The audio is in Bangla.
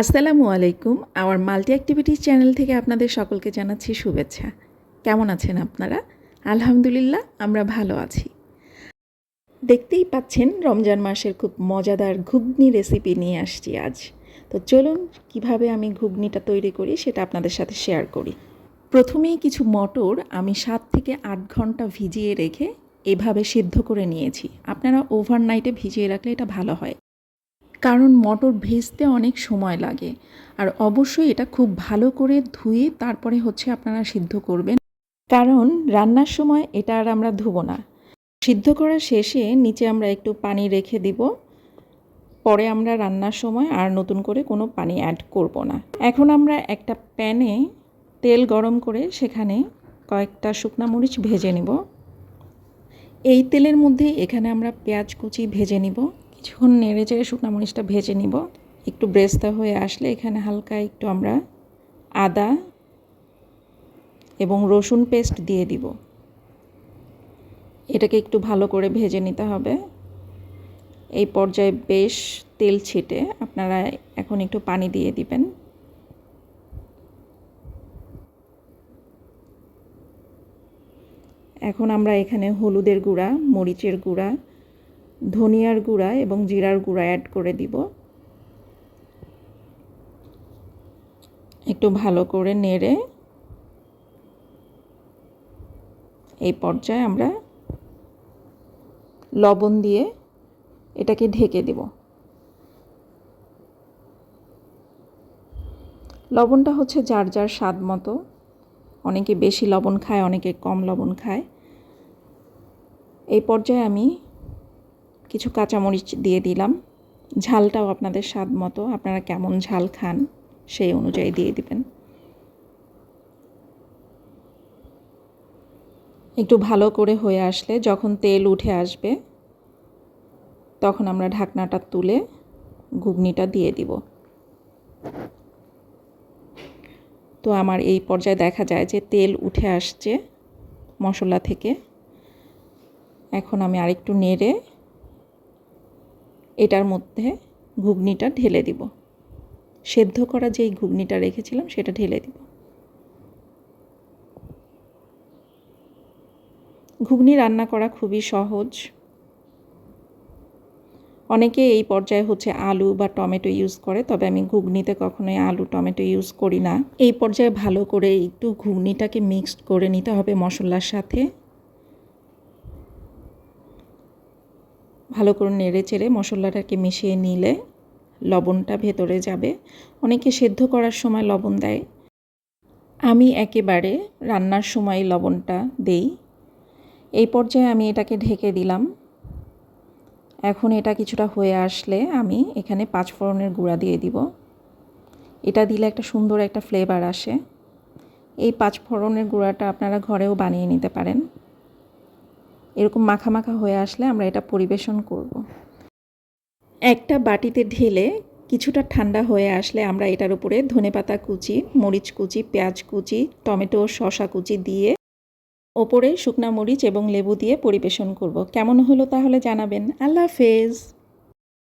আসসালামু আলাইকুম। আমার মাল্টি অ্যাক্টিভিটিস চ্যানেল থেকে আপনাদের সকলকে জানাচ্ছি শুভেচ্ছা। কেমন আছেন আপনারা? আলহামদুলিল্লাহ, আমরা ভালো আছি। দেখতেই পাচ্ছেন, রমজান মাসের খুব মজাদার ঘুগনি রেসিপি নিয়ে আসছি আজ। তো চলুন, কীভাবে আমি ঘুগনিটা তৈরি করি সেটা আপনাদের সাথে শেয়ার করি। প্রথমেই কিছু মটর আমি সাত থেকে আট ঘণ্টা ভিজিয়ে রেখে এভাবে সিদ্ধ করে নিয়েছি। আপনারা ওভারনাইটে ভিজিয়ে রাখলে এটা ভালো হয়। কারণ মটর ভেজতে অনেক সময় লাগে। আর অবশ্যই এটা খুব ভালো করে ধুয়ে তারপরে হচ্ছে আপনারা সিদ্ধ করবেন। কারণ রান্নার সময় এটা আর আমরা ধুবো না। সিদ্ধ করার শেষে নিচে আমরা একটু পানি রেখে দিব। পরে আমরা রান্নার সময় আর নতুন করে কোনো পানি অ্যাড করব না। এখন আমরা একটা প্যানে তেল গরম করে সেখানে কয়েকটা শুকনা মরিচ ভেজে নিব। এই তেলের মধ্যে এখানে আমরা পেঁয়াজ কুচি ভেজে নিব। কিছুক্ষণ নেড়ে চেড়ে শুকনো মরিচটা ভেজে নিব। একটু ব্রেস্তা হয়ে আসলে এখানে হালকা একটু আমরা আদা এবং রসুন পেস্ট দিয়ে দিব। এটাকে একটু ভালো করে ভেজে নিতে হবে। এই পর্যায়ে বেশ তেল ছিটে আপনারা এখন একটু পানি দিয়ে দিবেন। এখন আমরা এখানে হলুদের গুঁড়া, মরিচের গুঁড়া ধনিয়ার গুঁড়া এবং জিরার গুঁড়া অ্যাড করে দিব। একটু ভালো করে নেড়ে এই পর্যায়ে আমরা লবণ দিয়ে এটাকে ঢেকে দেব। লবণটা হচ্ছে যার যার স্বাদ মতো। অনেকে বেশি লবণ খায়, অনেকে কম লবণ খায়। এই পর্যায়ে আমি কিছু কাঁচামরিচ দিয়ে দিলাম। ঝালটাও আপনাদের স্বাদ মতো, আপনারা কেমন ঝাল খান সেই অনুযায়ী দিয়ে দিবেন। একটু ভালো করে হয়ে আসলে যখন তেল উঠে আসবে, তখন আমরা ঢাকনাটা তুলে ঘুগনিটা দিয়ে দিব। তো আমার এই পর্যায়ে দেখা যায় যে তেল উঠে আসছে মশলা থেকে। এখন আমি আরেকটু নেড়ে এটার মধ্যে ঘুগনিটা ঢেলে দিব। সেদ্ধ করা যেই ঘুগনিটা রেখেছিলাম সেটা ঢেলে দিব। ঘুগনি রান্না করা খুবই সহজ। অনেকে এই পর্যায়ে হচ্ছে আলু বা টমেটো ইউজ করে, তবে আমি ঘুগনিতে কখনোই আলু, টমেটো ইউজ করি না। এই পর্যায়ে ভালো করে একটু ঘুগনিটাকে মিক্সড করে নিতে হবে মশলার সাথে। ভালো করে নেড়ে চেড়ে মশলাটাকে মিশিয়ে নিলে লবণটা ভেতরে যাবে। অনেকে সেদ্ধ করার সময় লবণ দেয়। আমি একেবারে রান্নার সময় লবণটা দেই। এই পর্যায়ে আমি এটাকে ঢেকে দিলাম। এখন এটা কিছুটা হয়ে আসলে আমি এখানে পাঁচ পাঁচফোড়নের গুঁড়া দিয়ে দিব। এটা দিলে একটা সুন্দর একটা ফ্লেভার আসে। এই পাঁচ পাঁচফোড়নের গুঁড়াটা আপনারা ঘরেও বানিয়ে নিতে পারেন। এরকম মাখা মাখা হয়ে আসলে আমরা এটা পরিবেশন করব। একটা বাটিতে ঢেলে কিছুটা ঠান্ডা হয়ে আসলে আমরা এটার উপরে ধনেপাতা কুচি, মরিচ কুচি, পেঁয়াজ কুচি, টমেটো শশা কুচি দিয়ে ওপরে শুকনা মরিচ এবং লেবু দিয়ে পরিবেশন করব। কেমন হলো তাহলে জানাবেন। আল্লাহ হাফেজ।